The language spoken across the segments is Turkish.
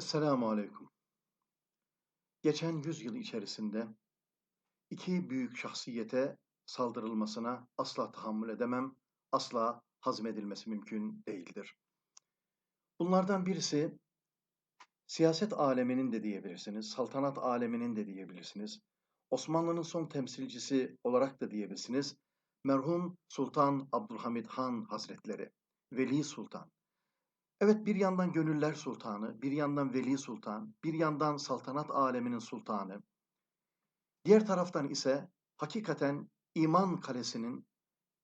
Esselamu Aleyküm. Geçen yüzyıl içerisinde iki büyük şahsiyete saldırılmasına asla tahammül edemem, asla hazmedilmesi mümkün değildir. Bunlardan birisi siyaset aleminin de diyebilirsiniz, saltanat aleminin de diyebilirsiniz, Osmanlı'nın son temsilcisi olarak da diyebilirsiniz, merhum Sultan Abdülhamid Han Hazretleri, Veli Sultan. Evet bir yandan gönüller sultanı, bir yandan veli sultan, bir yandan saltanat aleminin sultanı. Diğer taraftan ise hakikaten iman kalesinin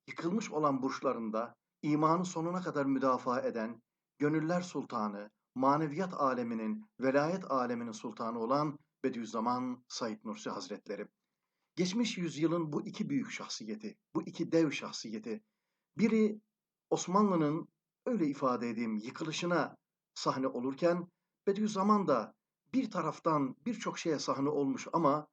yıkılmış olan burçlarında imanı sonuna kadar müdafaa eden gönüller sultanı, maneviyat aleminin, velayet aleminin sultanı olan Bediüzzaman Said Nursi Hazretleri. Geçmiş yüzyılın bu iki büyük şahsiyeti, bu iki dev şahsiyeti, biri Osmanlı'nın öyle ifade edeyim yıkılışına sahne olurken Bediüzzaman da bir taraftan birçok şeye sahne olmuş ama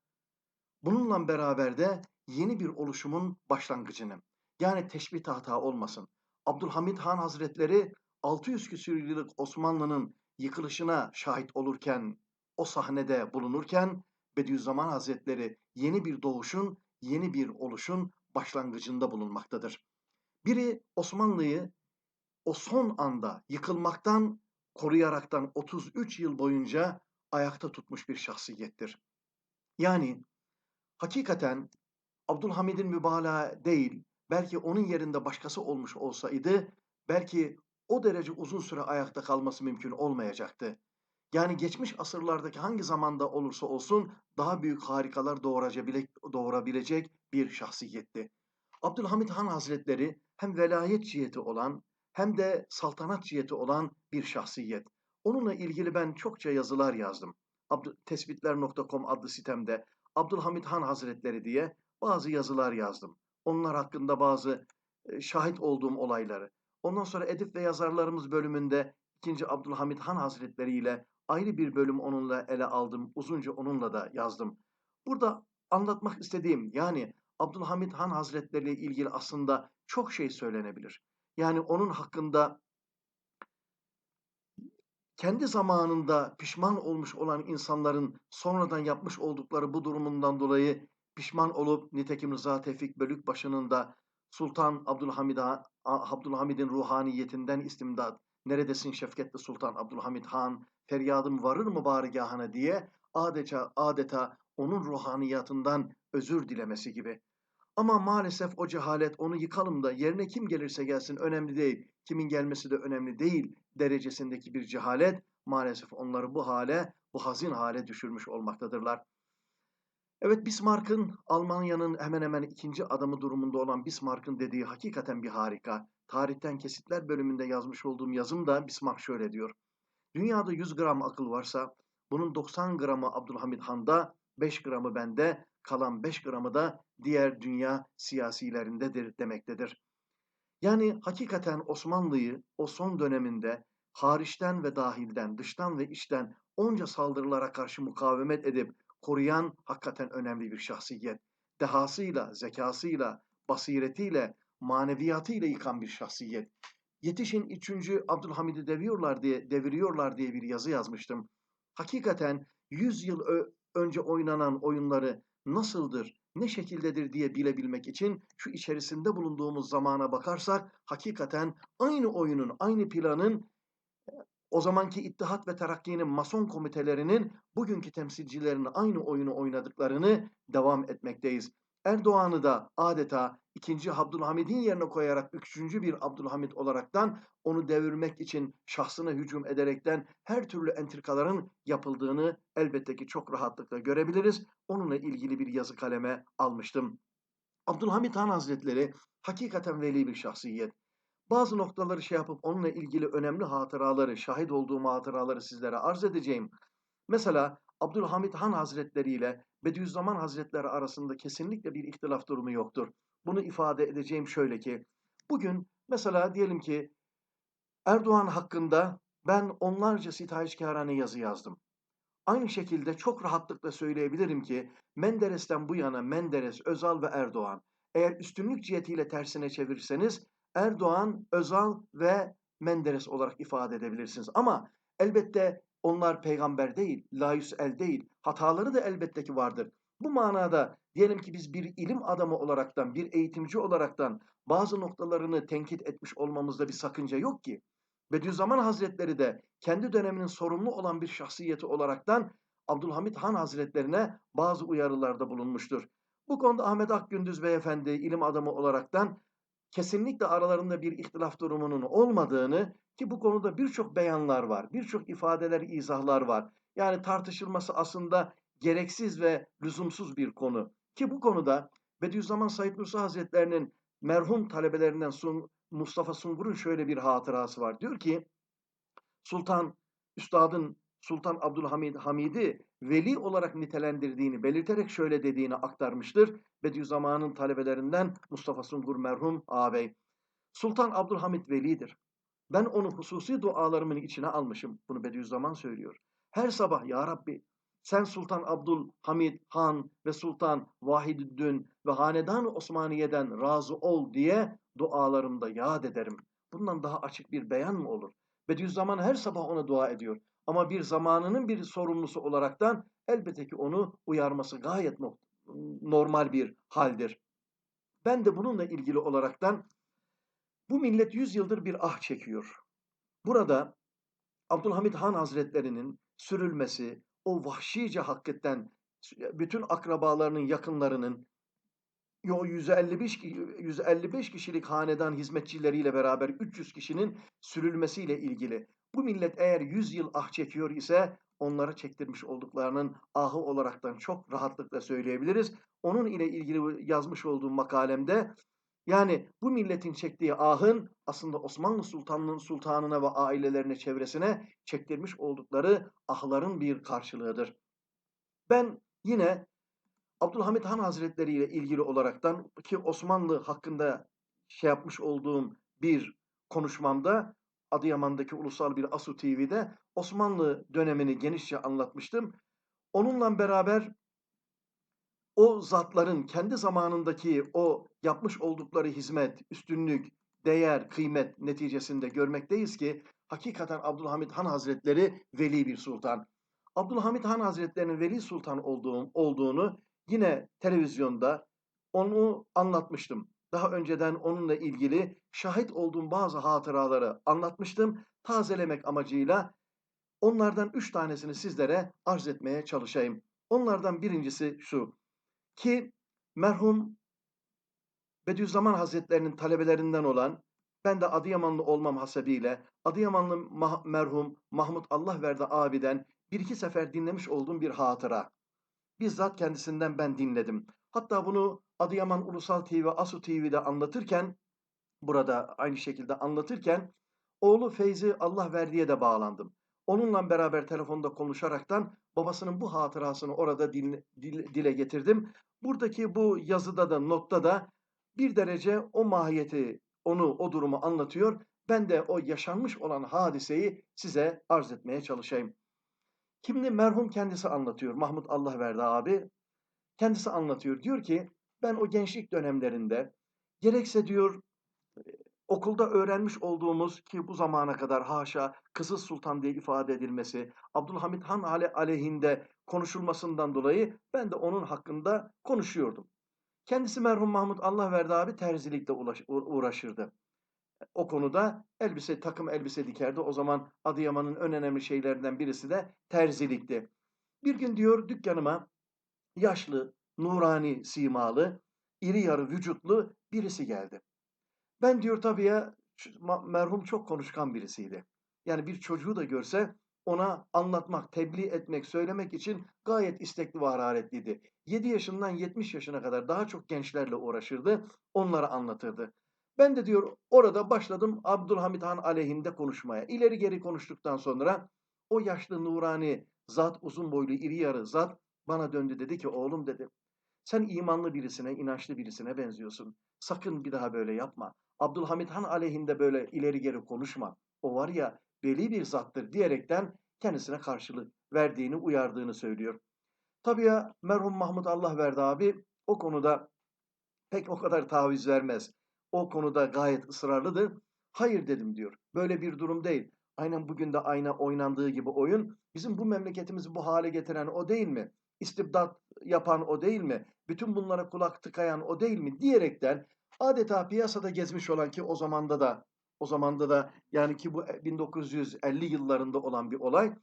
bununla beraber de yeni bir oluşumun başlangıcını yani teşbih hata olmasın. Abdülhamid Han Hazretleri 600 küsür yıllık Osmanlı'nın yıkılışına şahit olurken o sahnede bulunurken Bediüzzaman Hazretleri yeni bir doğuşun, yeni bir oluşun başlangıcında bulunmaktadır. Biri Osmanlı'yı o son anda yıkılmaktan koruyaraktan 33 yıl boyunca ayakta tutmuş bir şahsiyettir. Yani hakikaten Abdülhamid'in mübalağa değil, belki onun yerinde başkası olmuş olsaydı, belki o derece uzun süre ayakta kalması mümkün olmayacaktı. Yani geçmiş asırlardaki hangi zamanda olursa olsun daha büyük harikalar doğurabilecek bir şahsiyetti. Abdülhamid Han Hazretleri hem velayet ciheti olan hem de saltanat ciheti olan bir şahsiyet. Onunla ilgili ben çokça yazılar yazdım. Tespitler.com adlı sitemde Abdülhamid Han Hazretleri diye bazı yazılar yazdım. Onlar hakkında bazı e, şahit olduğum olayları. Ondan sonra Edip ve Yazarlarımız bölümünde 2. Abdülhamid Han Hazretleri ile ayrı bir bölüm onunla ele aldım. Uzunca onunla da yazdım. Burada anlatmak istediğim yani Abdülhamid Han Hazretleri ile ilgili aslında çok şey söylenebilir. Yani onun hakkında kendi zamanında pişman olmuş olan insanların sonradan yapmış oldukları bu durumundan dolayı pişman olup nitekim Rıza Tevfik Bölükbaşı'nın da Sultan Abdülhamid'a Abdülhamid'in ruhaniyetinden istimdat neredesin şefketli Sultan Abdülhamid Han feryadım varır mı barigahına diye adeta adeta onun ruhaniyatından özür dilemesi gibi. Ama maalesef o cehalet onu yıkalım da yerine kim gelirse gelsin önemli değil. Kimin gelmesi de önemli değil derecesindeki bir cehalet maalesef onları bu hale, bu hazin hale düşürmüş olmaktadırlar. Evet Bismarck'ın Almanya'nın hemen hemen ikinci adamı durumunda olan Bismarck'ın dediği hakikaten bir harika. Tarihten kesitler bölümünde yazmış olduğum yazımda Bismarck şöyle diyor. Dünyada 100 gram akıl varsa bunun 90 gramı Abdülhamid Han'da, 5 gramı bende, kalan 5 gramı da diğer dünya siyasilerindedir demektedir. Yani hakikaten Osmanlı'yı o son döneminde hariçten ve dahilden, dıştan ve içten onca saldırılara karşı mukavemet edip koruyan hakikaten önemli bir şahsiyet. Dehasıyla, zekasıyla, basiretiyle, maneviyatıyla yıkan bir şahsiyet. Yetişin 3. Abdülhamid'i deviyorlar diye, deviriyorlar diye bir yazı yazmıştım. Hakikaten 100 yıl önce oynanan oyunları nasıldır, ne şekildedir diye bilebilmek için şu içerisinde bulunduğumuz zamana bakarsak hakikaten aynı oyunun, aynı planın o zamanki İttihat ve Terakki'nin mason komitelerinin bugünkü temsilcilerinin aynı oyunu oynadıklarını devam etmekteyiz. Erdoğan'ı da adeta 2. Abdülhamid'in yerine koyarak 3. bir Abdülhamid olaraktan onu devirmek için şahsına hücum ederekten her türlü entrikaların yapıldığını elbette ki çok rahatlıkla görebiliriz. Onunla ilgili bir yazı kaleme almıştım. Abdülhamid Han Hazretleri hakikaten veli bir şahsiyet. Bazı noktaları şey yapıp onunla ilgili önemli hatıraları, şahit olduğum hatıraları sizlere arz edeceğim. Mesela Abdülhamid Han Hazretleri ile Bediüzzaman Hazretleri arasında kesinlikle bir ihtilaf durumu yoktur. Bunu ifade edeceğim şöyle ki, bugün mesela diyelim ki Erdoğan hakkında ben onlarca sitayiçkârane yazı yazdım. Aynı şekilde çok rahatlıkla söyleyebilirim ki Menderes'ten bu yana Menderes, Özal ve Erdoğan eğer üstünlük cihetiyle tersine çevirirseniz Erdoğan, Özal ve Menderes olarak ifade edebilirsiniz. Ama elbette Onlar peygamber değil, layüs el değil. Hataları da elbette ki vardır. Bu manada diyelim ki biz bir ilim adamı olaraktan, bir eğitimci olaraktan bazı noktalarını tenkit etmiş olmamızda bir sakınca yok ki. Bediüzzaman Hazretleri de kendi döneminin sorumlu olan bir şahsiyeti olaraktan Abdülhamit Han Hazretlerine bazı uyarılarda bulunmuştur. Bu konuda Ahmet Akgündüz Beyefendi ilim adamı olaraktan kesinlikle aralarında bir ihtilaf durumunun olmadığını ki bu konuda birçok beyanlar var, birçok ifadeler, izahlar var. Yani tartışılması aslında gereksiz ve lüzumsuz bir konu. Ki bu konuda Bediüzzaman Said Nursi Hazretlerinin merhum talebelerinden Sun, Mustafa Sungur'un şöyle bir hatırası var. Diyor ki Sultan Üstadın Sultan Abdülhamid Hamid'i veli olarak nitelendirdiğini belirterek şöyle dediğini aktarmıştır. Bediüzzaman'ın talebelerinden Mustafa Sungur merhum ağabey. Sultan Abdülhamid velidir. Ben onu hususi dualarımın içine almışım. Bunu Bediüzzaman söylüyor. Her sabah ya Rabbi sen Sultan Abdülhamid Han ve Sultan Vahidüddin ve Hanedan Osmaniye'den razı ol diye dualarımda yad ederim. Bundan daha açık bir beyan mı olur? Bediüzzaman her sabah ona dua ediyor. Ama bir zamanının bir sorumlusu olaraktan elbette ki onu uyarması gayet normal bir haldir. Ben de bununla ilgili olaraktan bu millet yüz yıldır bir ah çekiyor. Burada Abdülhamid Han Hazretlerinin sürülmesi, o vahşice hakikaten bütün akrabalarının, yakınlarının o 155 155 kişilik hanedan hizmetçileriyle beraber 300 kişinin sürülmesiyle ilgili. Bu millet eğer 100 yıl ah çekiyor ise onlara çektirmiş olduklarının ahı olaraktan çok rahatlıkla söyleyebiliriz. Onun ile ilgili yazmış olduğum makalemde yani bu milletin çektiği ahın aslında Osmanlı Sultanı'nın sultanına ve ailelerine, çevresine çektirmiş oldukları ahların bir karşılığıdır. Ben yine Abdülhamit Han Hazretleri ile ilgili olaraktan ki Osmanlı hakkında şey yapmış olduğum bir konuşmamda Adıyaman'daki ulusal bir Asu TV'de Osmanlı dönemini genişçe anlatmıştım. Onunla beraber o zatların kendi zamanındaki o yapmış oldukları hizmet, üstünlük, değer, kıymet neticesinde görmekteyiz ki hakikaten Abdülhamit Han Hazretleri veli bir sultan. Abdülhamit Han Hazretleri'nin veli sultan olduğum, olduğunu yine televizyonda onu anlatmıştım. Daha önceden onunla ilgili şahit olduğum bazı hatıraları anlatmıştım. Tazelemek amacıyla onlardan üç tanesini sizlere arz etmeye çalışayım. Onlardan birincisi şu ki merhum Bediüzzaman Hazretlerinin talebelerinden olan ben de Adıyamanlı olmam hasebiyle Adıyamanlı mah merhum Mahmut Allah verdi abiden bir iki sefer dinlemiş olduğum bir hatıra. Bizzat kendisinden ben dinledim. Hatta bunu Adıyaman Ulusal TV, Asu TV'de anlatırken, burada aynı şekilde anlatırken, oğlu Feyzi Allah verdiye de bağlandım. Onunla beraber telefonda konuşaraktan babasının bu hatırasını orada dile, dile getirdim. Buradaki bu yazıda da notta da bir derece o mahiyeti, onu, o durumu anlatıyor. Ben de o yaşanmış olan hadiseyi size arz etmeye çalışayım. Şimdi merhum kendisi anlatıyor. Mahmut Allah verdi abi. Kendisi anlatıyor. Diyor ki ben o gençlik dönemlerinde gerekse diyor okulda öğrenmiş olduğumuz ki bu zamana kadar haşa Kızıl Sultan diye ifade edilmesi, Abdülhamit Han ale aleyhinde konuşulmasından dolayı ben de onun hakkında konuşuyordum. Kendisi merhum Mahmut Allah verdi abi terzilikle uğraşırdı. O konuda elbise, takım elbise dikerdi. O zaman Adıyaman'ın en önemli şeylerinden birisi de terzilikti. Bir gün diyor dükkanıma yaşlı, nurani simalı, iri yarı vücutlu birisi geldi. Ben diyor tabii ya merhum çok konuşkan birisiydi. Yani bir çocuğu da görse ona anlatmak, tebliğ etmek, söylemek için gayet istekli ve hararetliydi. 7 yaşından 70 yaşına kadar daha çok gençlerle uğraşırdı, onlara anlatırdı. Ben de diyor orada başladım Abdülhamit Han aleyhinde konuşmaya. İleri geri konuştuktan sonra o yaşlı nurani zat, uzun boylu iri yarı zat bana döndü dedi ki oğlum dedi. Sen imanlı birisine, inançlı birisine benziyorsun. Sakın bir daha böyle yapma. Abdülhamit Han aleyhinde böyle ileri geri konuşma. O var ya veli bir zattır diyerekten kendisine karşılık verdiğini, uyardığını söylüyor. Tabii ya merhum Mahmut Allah verdi abi o konuda pek o kadar taviz vermez. O konuda gayet ısrarlıdır. Hayır dedim diyor. Böyle bir durum değil. Aynen bugün de ayna oynandığı gibi oyun. Bizim bu memleketimizi bu hale getiren o değil mi? İstibdat yapan o değil mi? Bütün bunlara kulak tıkayan o değil mi? Diyerekten adeta piyasada gezmiş olan ki o zamanda da o zamanda da yani ki bu 1950 yıllarında olan bir olay.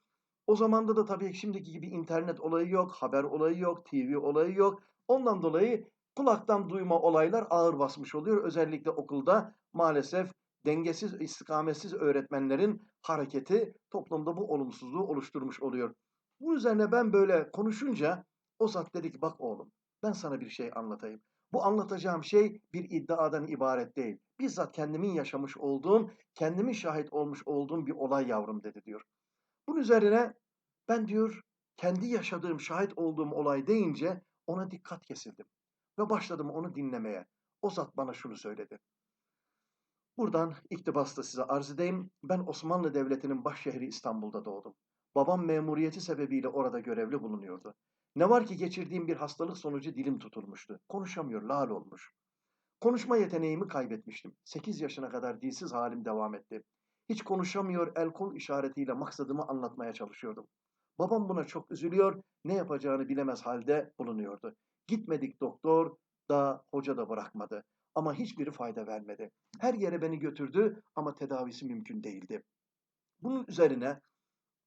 O zamanda da tabii şimdiki gibi internet olayı yok, haber olayı yok, TV olayı yok. Ondan dolayı kulaktan duyma olaylar ağır basmış oluyor. Özellikle okulda maalesef dengesiz, istikametsiz öğretmenlerin hareketi toplumda bu olumsuzluğu oluşturmuş oluyor. Bu üzerine ben böyle konuşunca o zat dedi ki bak oğlum ben sana bir şey anlatayım. Bu anlatacağım şey bir iddiadan ibaret değil. Bizzat kendimin yaşamış olduğum, kendimin şahit olmuş olduğum bir olay yavrum dedi diyor. Bunun üzerine ben diyor kendi yaşadığım, şahit olduğum olay deyince ona dikkat kesildim. Ve başladım onu dinlemeye. O zat bana şunu söyledi. Buradan iktibasla size arz edeyim. Ben Osmanlı Devleti'nin baş şehri İstanbul'da doğdum. Babam memuriyeti sebebiyle orada görevli bulunuyordu. Ne var ki geçirdiğim bir hastalık sonucu dilim tutulmuştu. Konuşamıyor, lal olmuş. Konuşma yeteneğimi kaybetmiştim. 8 yaşına kadar dilsiz halim devam etti. Hiç konuşamıyor, el kol işaretiyle maksadımı anlatmaya çalışıyordum. Babam buna çok üzülüyor, ne yapacağını bilemez halde bulunuyordu. Gitmedik doktor da hoca da bırakmadı. Ama hiçbiri fayda vermedi. Her yere beni götürdü ama tedavisi mümkün değildi. Bunun üzerine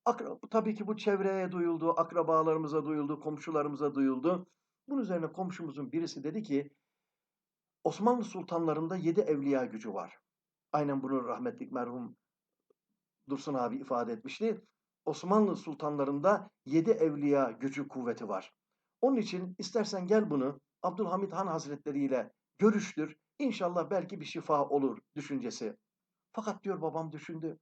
akra- tabii ki bu çevreye duyuldu, akrabalarımıza duyuldu, komşularımıza duyuldu. Bunun üzerine komşumuzun birisi dedi ki Osmanlı sultanlarında yedi evliya gücü var. Aynen bunu rahmetlik merhum Dursun abi ifade etmişti. Osmanlı sultanlarında yedi evliya gücü kuvveti var. Onun için istersen gel bunu Abdülhamit Han Hazretleri ile görüştür. İnşallah belki bir şifa olur düşüncesi. Fakat diyor babam düşündü.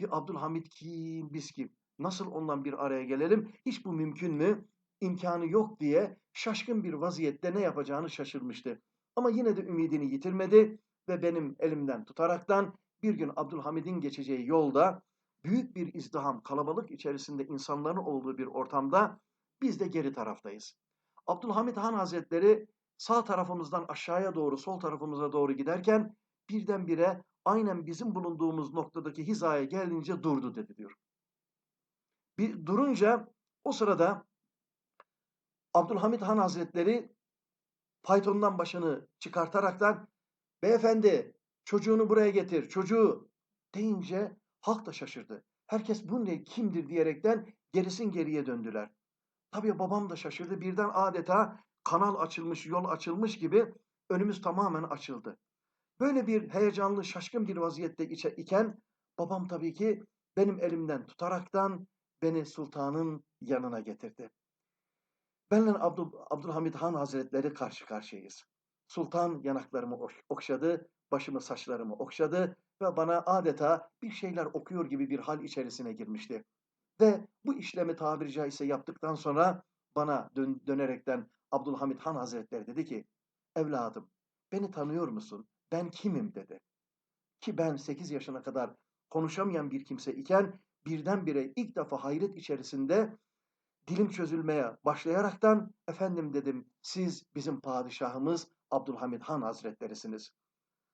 Bir Abdülhamit kim, biz kim? Nasıl ondan bir araya gelelim? Hiç bu mümkün mü? İmkanı yok diye şaşkın bir vaziyette ne yapacağını şaşırmıştı. Ama yine de ümidini yitirmedi ve benim elimden tutaraktan bir gün Abdülhamid'in geçeceği yolda büyük bir izdiham, kalabalık içerisinde insanların olduğu bir ortamda biz de geri taraftayız. Abdülhamid Han Hazretleri sağ tarafımızdan aşağıya doğru, sol tarafımıza doğru giderken birdenbire aynen bizim bulunduğumuz noktadaki hizaya gelince durdu dedi diyor. Bir durunca o sırada Abdülhamid Han Hazretleri faytondan başını çıkartaraktan beyefendi çocuğunu buraya getir çocuğu deyince halk da şaşırdı. Herkes bu ne kimdir diyerekten gerisin geriye döndüler. Tabii babam da şaşırdı. Birden adeta kanal açılmış, yol açılmış gibi önümüz tamamen açıldı. Böyle bir heyecanlı, şaşkın bir vaziyette iken babam tabii ki benim elimden tutaraktan beni sultanın yanına getirdi. Benle Abdül, Abdülhamid Han Hazretleri karşı karşıyayız. Sultan yanaklarımı okşadı, başımı saçlarımı okşadı ve bana adeta bir şeyler okuyor gibi bir hal içerisine girmişti. Ve bu işlemi tabiri caizse yaptıktan sonra bana dön dönerekten Abdülhamid Han Hazretleri dedi ki, evladım beni tanıyor musun? Ben kimim dedi. Ki ben 8 yaşına kadar konuşamayan bir kimse iken birdenbire ilk defa hayret içerisinde dilim çözülmeye başlayaraktan efendim dedim siz bizim padişahımız Abdülhamid Han Hazretlerisiniz.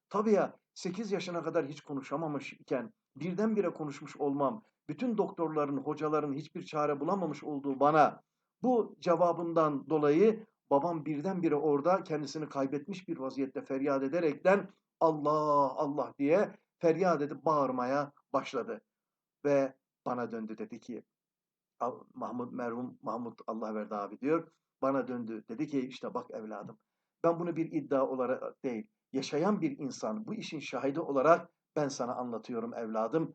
Tabii ya 8 yaşına kadar hiç konuşamamış iken birdenbire konuşmuş olmam, bütün doktorların, hocaların hiçbir çare bulamamış olduğu bana bu cevabından dolayı babam birdenbire orada kendisini kaybetmiş bir vaziyette feryat ederekten Allah Allah diye feryat edip bağırmaya başladı. Ve bana döndü dedi ki Mahmut merhum Mahmut Allah verdi abi diyor. Bana döndü dedi ki işte bak evladım ben bunu bir iddia olarak değil yaşayan bir insan bu işin şahidi olarak ben sana anlatıyorum evladım.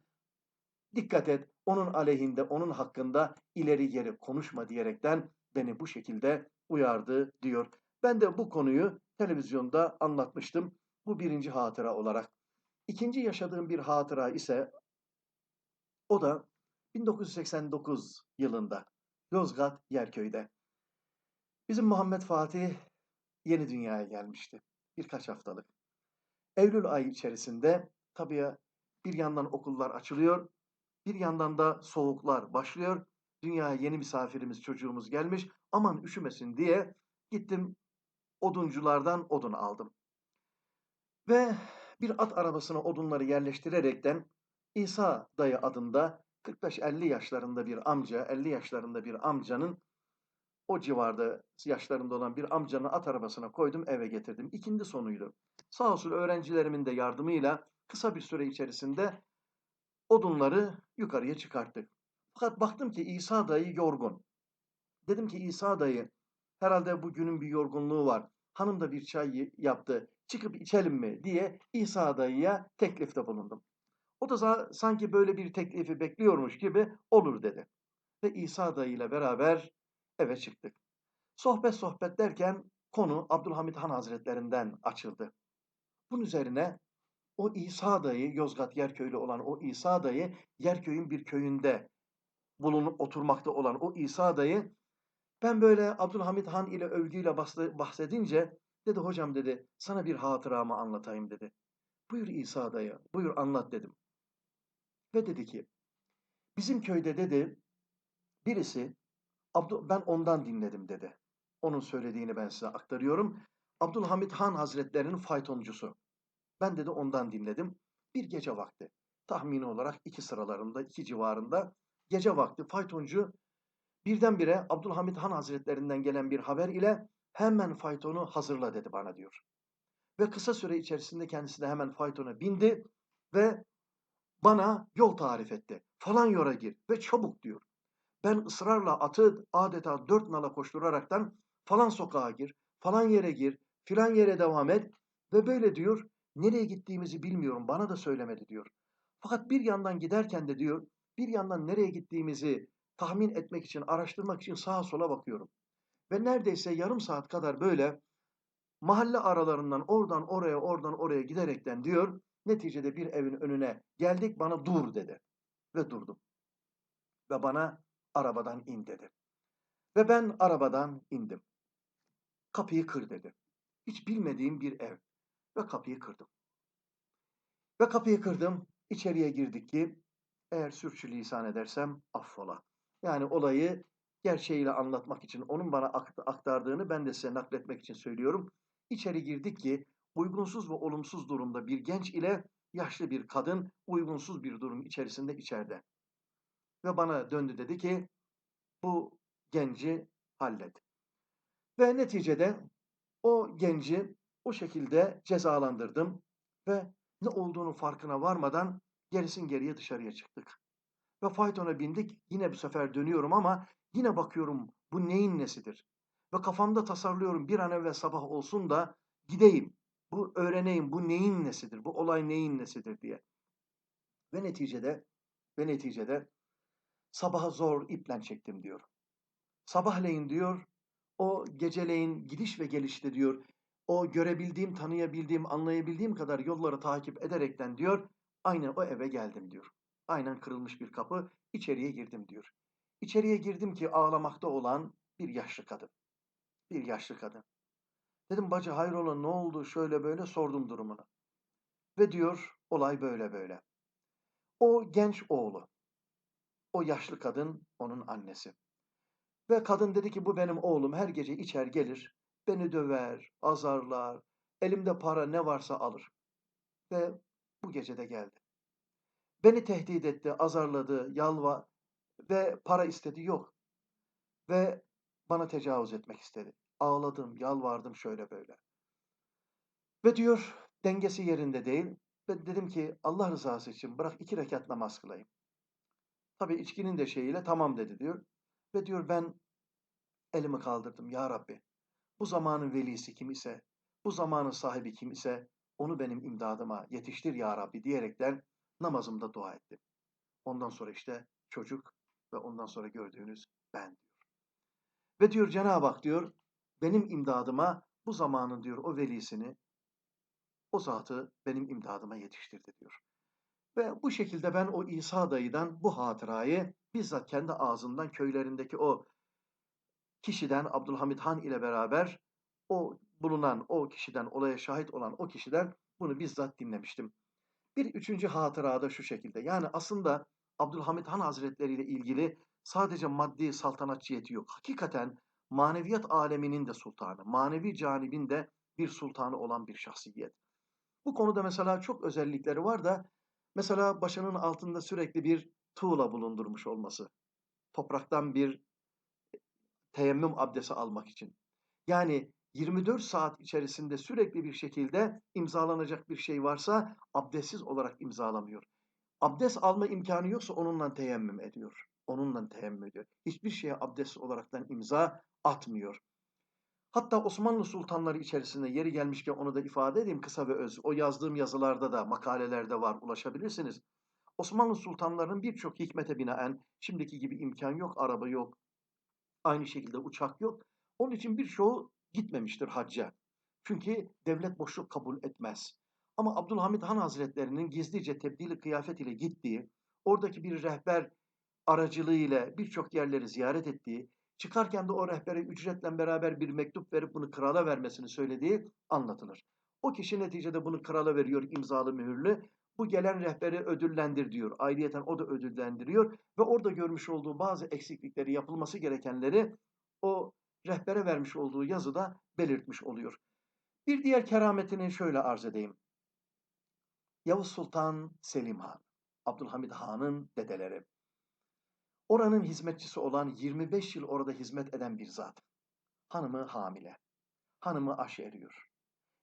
Dikkat et onun aleyhinde onun hakkında ileri geri konuşma diyerekten beni bu şekilde uyardı diyor. Ben de bu konuyu televizyonda anlatmıştım. Bu birinci hatıra olarak. İkinci yaşadığım bir hatıra ise o da 1989 yılında Yozgat Yerköy'de. Bizim Muhammed Fatih yeni dünyaya gelmişti. Birkaç haftalık. Eylül ayı içerisinde tabii bir yandan okullar açılıyor, bir yandan da soğuklar başlıyor. Dünyaya yeni misafirimiz, çocuğumuz gelmiş. Aman üşümesin diye gittim odunculardan odun aldım. Ve bir at arabasına odunları yerleştirerekten İsa dayı adında 45-50 yaşlarında bir amca, 50 yaşlarında bir amcanın o civarda yaşlarında olan bir amcanın at arabasına koydum eve getirdim. İkindi sonuydu. Sağ olsun öğrencilerimin de yardımıyla kısa bir süre içerisinde odunları yukarıya çıkarttık. Fakat baktım ki İsa dayı yorgun. Dedim ki İsa dayı herhalde bugünün bir yorgunluğu var. Hanım da bir çay yaptı. Çıkıp içelim mi diye İsa dayıya teklifte bulundum. O da sanki böyle bir teklifi bekliyormuş gibi olur dedi. Ve İsa dayı ile beraber eve çıktık. Sohbet sohbet derken konu Abdülhamit Han Hazretlerinden açıldı. Bunun üzerine o İsa dayı, Yozgat Yerköylü olan o İsa dayı, Yerköy'ün bir köyünde bulunup oturmakta olan o İsa dayı, ben böyle Abdülhamit Han ile övgüyle bahsedince, dedi hocam dedi, sana bir hatıramı anlatayım dedi. Buyur İsa dayı, buyur anlat dedim. Ve dedi ki, bizim köyde dedi, birisi, ben ondan dinledim dedi. Onun söylediğini ben size aktarıyorum. Abdülhamit Han Hazretlerinin faytoncusu. Ben dedi ondan dinledim. Bir gece vakti. Tahmini olarak iki sıralarında, iki civarında gece vakti faytoncu birdenbire Abdülhamit Han Hazretlerinden gelen bir haber ile hemen faytonu hazırla dedi bana diyor. Ve kısa süre içerisinde kendisi de hemen faytona bindi ve bana yol tarif etti. Falan yola gir ve çabuk diyor. Ben ısrarla atı adeta dört nala koşturaraktan falan sokağa gir, falan yere gir, filan yere devam et ve böyle diyor nereye gittiğimizi bilmiyorum bana da söylemedi diyor. Fakat bir yandan giderken de diyor bir yandan nereye gittiğimizi tahmin etmek için, araştırmak için sağa sola bakıyorum. Ve neredeyse yarım saat kadar böyle mahalle aralarından oradan oraya, oradan oraya giderekten diyor, neticede bir evin önüne geldik bana dur dedi. Ve durdum. Ve bana arabadan in dedi. Ve ben arabadan indim. Kapıyı kır dedi. Hiç bilmediğim bir ev. Ve kapıyı kırdım. Ve kapıyı kırdım. İçeriye girdik ki eğer sürçülisan edersem affola. Yani olayı gerçeğiyle anlatmak için onun bana aktardığını ben de size nakletmek için söylüyorum. İçeri girdik ki uygunsuz ve olumsuz durumda bir genç ile yaşlı bir kadın uygunsuz bir durum içerisinde içeride. Ve bana döndü dedi ki bu genci hallet. Ve neticede o genci o şekilde cezalandırdım ve ne olduğunu farkına varmadan gerisin geriye dışarıya çıktık. Ve faytona bindik. Yine bu sefer dönüyorum ama yine bakıyorum bu neyin nesidir? Ve kafamda tasarlıyorum bir an evvel sabah olsun da gideyim. Bu öğreneyim bu neyin nesidir? Bu olay neyin nesidir diye. Ve neticede ve neticede sabaha zor iple çektim diyor. Sabahleyin diyor o geceleyin gidiş ve gelişte diyor o görebildiğim, tanıyabildiğim, anlayabildiğim kadar yolları takip ederekten diyor aynen o eve geldim diyor. Aynen kırılmış bir kapı içeriye girdim diyor. İçeriye girdim ki ağlamakta olan bir yaşlı kadın. Bir yaşlı kadın. Dedim bacı hayrola ne oldu şöyle böyle sordum durumunu. Ve diyor olay böyle böyle. O genç oğlu. O yaşlı kadın onun annesi. Ve kadın dedi ki bu benim oğlum her gece içer gelir. Beni döver, azarlar, elimde para ne varsa alır. Ve bu gece de geldi. Beni tehdit etti, azarladı, yalva ve para istedi yok. Ve bana tecavüz etmek istedi. Ağladım, yalvardım şöyle böyle. Ve diyor dengesi yerinde değil. Ve dedim ki Allah rızası için bırak iki rekat namaz kılayım. Tabi içkinin de şeyiyle tamam dedi diyor. Ve diyor ben elimi kaldırdım ya Rabbi. Bu zamanın velisi kim ise, bu zamanın sahibi kim ise onu benim imdadıma yetiştir ya Rabbi diyerekten namazımda dua ettim. Ondan sonra işte çocuk ve ondan sonra gördüğünüz ben diyor. Ve diyor Cenab-ı Hak diyor benim imdadıma bu zamanın diyor o velisini o zatı benim imdadıma yetiştirdi diyor. Ve bu şekilde ben o İsa dayıdan bu hatırayı bizzat kendi ağzından köylerindeki o kişiden Abdülhamit Han ile beraber o bulunan o kişiden olaya şahit olan o kişiden bunu bizzat dinlemiştim. Bir üçüncü hatıra da şu şekilde. Yani aslında Abdülhamit Han Hazretleri ile ilgili sadece maddi saltanatçiyeti yok. Hakikaten maneviyat aleminin de sultanı, manevi canibin de bir sultanı olan bir şahsiyet. Bu konuda mesela çok özellikleri var da Mesela başının altında sürekli bir tuğla bulundurmuş olması. Topraktan bir teyemmüm abdesti almak için. Yani 24 saat içerisinde sürekli bir şekilde imzalanacak bir şey varsa abdestsiz olarak imzalamıyor. Abdest alma imkanı yoksa onunla teyemmüm ediyor. Onunla teyemmüm ediyor. Hiçbir şeye abdest olaraktan imza atmıyor. Hatta Osmanlı sultanları içerisinde yeri gelmişken onu da ifade edeyim kısa ve öz. O yazdığım yazılarda da makalelerde var ulaşabilirsiniz. Osmanlı sultanlarının birçok hikmete binaen şimdiki gibi imkan yok, araba yok, aynı şekilde uçak yok. Onun için birçoğu gitmemiştir hacca. Çünkü devlet boşluk kabul etmez. Ama Abdülhamid Han Hazretlerinin gizlice tebdili kıyafet ile gittiği, oradaki bir rehber aracılığıyla birçok yerleri ziyaret ettiği, çıkarken de o rehbere ücretle beraber bir mektup verip bunu krala vermesini söylediği anlatılır. O kişi neticede bunu krala veriyor imzalı mühürlü. Bu gelen rehberi ödüllendir diyor. Ayrıyeten o da ödüllendiriyor ve orada görmüş olduğu bazı eksiklikleri, yapılması gerekenleri o rehbere vermiş olduğu yazıda belirtmiş oluyor. Bir diğer kerametini şöyle arz edeyim. Yavuz Sultan Selim Han, Abdülhamid Han'ın dedeleri. Oranın hizmetçisi olan 25 yıl orada hizmet eden bir zat. Hanımı hamile. Hanımı aş eriyor.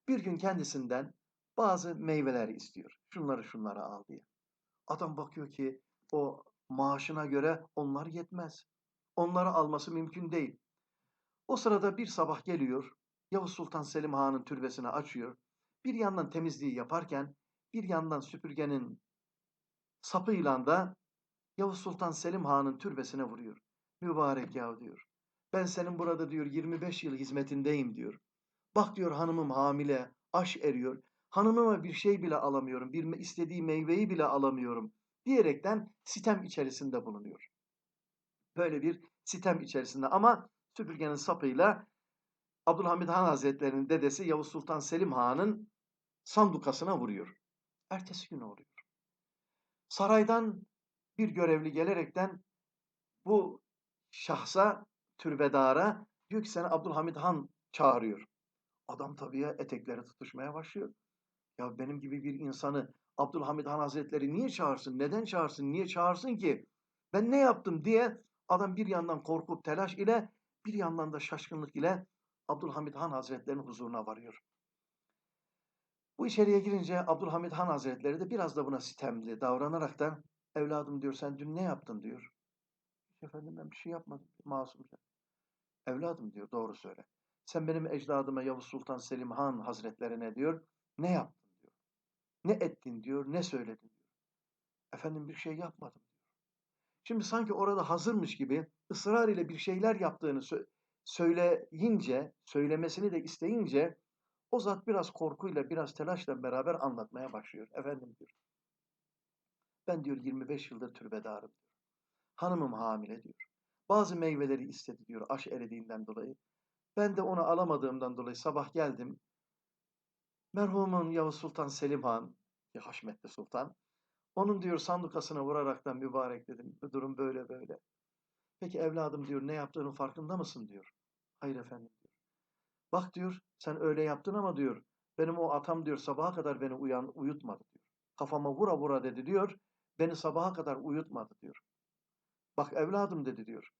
Bir gün kendisinden bazı meyveler istiyor. Şunları şunları al diye. Adam bakıyor ki o maaşına göre onlar yetmez. Onları alması mümkün değil. O sırada bir sabah geliyor. Yavuz Sultan Selim Han'ın türbesini açıyor. Bir yandan temizliği yaparken bir yandan süpürgenin sapıyla da Yavuz Sultan Selim Han'ın türbesine vuruyor. Mübarek ya diyor. Ben senin burada diyor 25 yıl hizmetindeyim diyor. Bak diyor hanımım hamile, aş eriyor. Hanımıma bir şey bile alamıyorum, bir istediği meyveyi bile alamıyorum diyerekten sitem içerisinde bulunuyor. Böyle bir sitem içerisinde ama süpürgenin sapıyla Abdülhamid Han Hazretleri'nin dedesi Yavuz Sultan Selim Han'ın sandukasına vuruyor. Ertesi gün oluyor. Saraydan bir görevli gelerekten bu şahsa, türbedara diyor ki seni Abdülhamid Han çağırıyor. Adam tabii etekleri tutuşmaya başlıyor. Ya benim gibi bir insanı Abdülhamid Han Hazretleri niye çağırsın? Neden çağırsın? Niye çağırsın ki? Ben ne yaptım diye adam bir yandan korkup telaş ile bir yandan da şaşkınlık ile Abdülhamid Han Hazretleri'nin huzuruna varıyor. Bu içeriye girince Abdülhamid Han Hazretleri de biraz da buna sitemli davranarak da evladım diyor sen dün ne yaptın diyor. Efendim ben bir şey yapmadım masumca. Evladım diyor doğru söyle. Sen benim ecdadıma Yavuz Sultan Selim Han Hazretlerine diyor ne yaptın diyor. Ne ettin diyor ne söyledin diyor. Efendim bir şey yapmadım. Şimdi sanki orada hazırmış gibi ısrar ile bir şeyler yaptığını sö söyleyince, söylemesini de isteyince o zat biraz korkuyla, biraz telaşla beraber anlatmaya başlıyor. Efendim diyor. Ben diyor 25 yıldır türbedarım diyor. Hanımım hamile diyor. Bazı meyveleri istedi diyor aş eridiğinden dolayı. Ben de onu alamadığımdan dolayı sabah geldim. Merhumun Yavuz Sultan Selim Han, Haşmetli Sultan, onun diyor sandukasına vuraraktan mübarek dedim. Bu durum böyle böyle. Peki evladım diyor ne yaptığının farkında mısın diyor. Hayır efendim diyor. Bak diyor sen öyle yaptın ama diyor benim o atam diyor sabaha kadar beni uyan, uyutmadı diyor. Kafama vura vura dedi diyor. Beni sabaha kadar uyutmadı diyor. Bak evladım dedi diyor.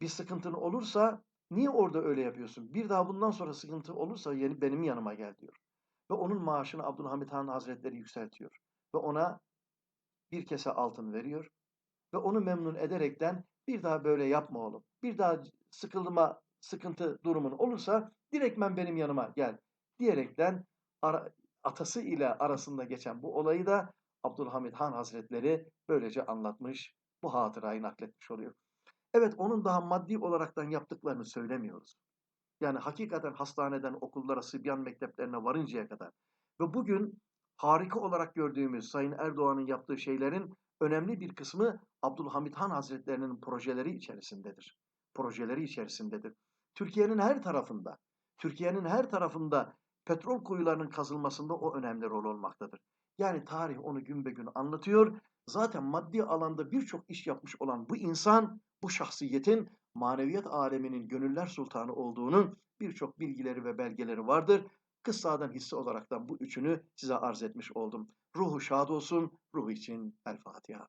Bir sıkıntın olursa niye orada öyle yapıyorsun? Bir daha bundan sonra sıkıntı olursa yeni benim yanıma gel diyor. Ve onun maaşını Abdülhamid Han Hazretleri yükseltiyor. Ve ona bir kese altın veriyor. Ve onu memnun ederekten bir daha böyle yapma oğlum. Bir daha sıkılma, sıkıntı durumun olursa direktmen benim yanıma gel diyerekten ara, atası ile arasında geçen bu olayı da Abdülhamid Han Hazretleri böylece anlatmış, bu hatırayı nakletmiş oluyor. Evet onun daha maddi olaraktan yaptıklarını söylemiyoruz. Yani hakikaten hastaneden okullara, Sibyan mekteplerine varıncaya kadar. Ve bugün harika olarak gördüğümüz Sayın Erdoğan'ın yaptığı şeylerin önemli bir kısmı Abdülhamid Han Hazretlerinin projeleri içerisindedir. Projeleri içerisindedir. Türkiye'nin her tarafında, Türkiye'nin her tarafında petrol kuyularının kazılmasında o önemli rol olmaktadır. Yani tarih onu gün be gün anlatıyor. Zaten maddi alanda birçok iş yapmış olan bu insan, bu şahsiyetin maneviyat aleminin gönüller sultanı olduğunun birçok bilgileri ve belgeleri vardır. Kıssadan hisse olaraktan bu üçünü size arz etmiş oldum. Ruhu şad olsun, ruhu için El Fatiha.